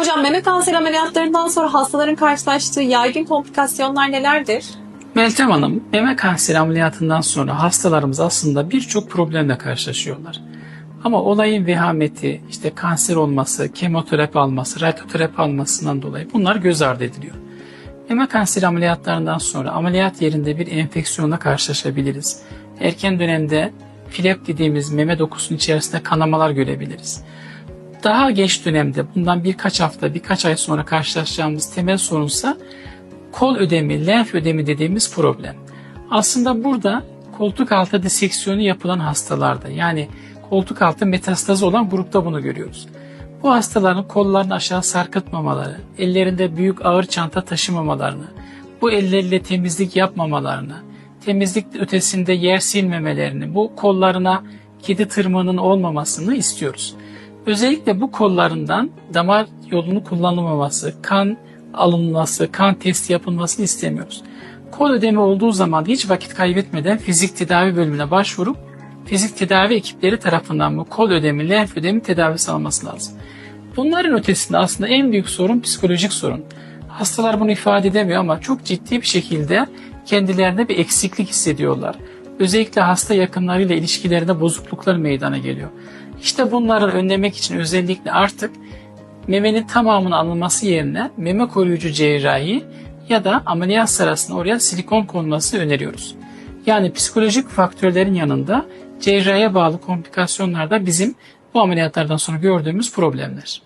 Hocam meme kanseri ameliyatlarından sonra hastaların karşılaştığı yaygın komplikasyonlar nelerdir? Meltem Hanım, meme kanseri ameliyatından sonra hastalarımız aslında birçok problemle karşılaşıyorlar. Ama olayın vehameti, işte kanser olması, kemoterapi alması, radyoterapi almasından dolayı bunlar göz ardı ediliyor. Meme kanseri ameliyatlarından sonra ameliyat yerinde bir enfeksiyonla karşılaşabiliriz. Erken dönemde filep dediğimiz meme dokusunun içerisinde kanamalar görebiliriz. Daha geç dönemde bundan birkaç hafta, birkaç ay sonra karşılaşacağımız temel sorunsa kol ödemi, lenf ödemi dediğimiz problem. Aslında burada koltuk altı diseksiyonu yapılan hastalarda yani koltuk altı metastazı olan grupta bunu görüyoruz. Bu hastaların kollarını aşağı sarkıtmamaları, ellerinde büyük ağır çanta taşımamalarını, bu elleriyle temizlik yapmamalarını, temizlik ötesinde yer silmemelerini, bu kollarına kedi tırmanın olmamasını istiyoruz. Özellikle bu kollarından damar yolunu kullanılmaması, kan alınması, kan testi yapılmasını istemiyoruz. Kol ödemi olduğu zaman hiç vakit kaybetmeden fizik tedavi bölümüne başvurup fizik tedavi ekipleri tarafından bu kol ödemi, lenf ödemi tedavisi alması lazım. Bunların ötesinde aslında en büyük sorun psikolojik sorun. Hastalar bunu ifade edemiyor ama çok ciddi bir şekilde kendilerinde bir eksiklik hissediyorlar. Özellikle hasta yakınlarıyla ilişkilerinde bozukluklar meydana geliyor. İşte bunları önlemek için özellikle artık memenin tamamının alınması yerine meme koruyucu cerrahi ya da ameliyat sırasında oraya silikon konması öneriyoruz. Yani psikolojik faktörlerin yanında cerrahiye bağlı komplikasyonlar da bizim bu ameliyatlardan sonra gördüğümüz problemler.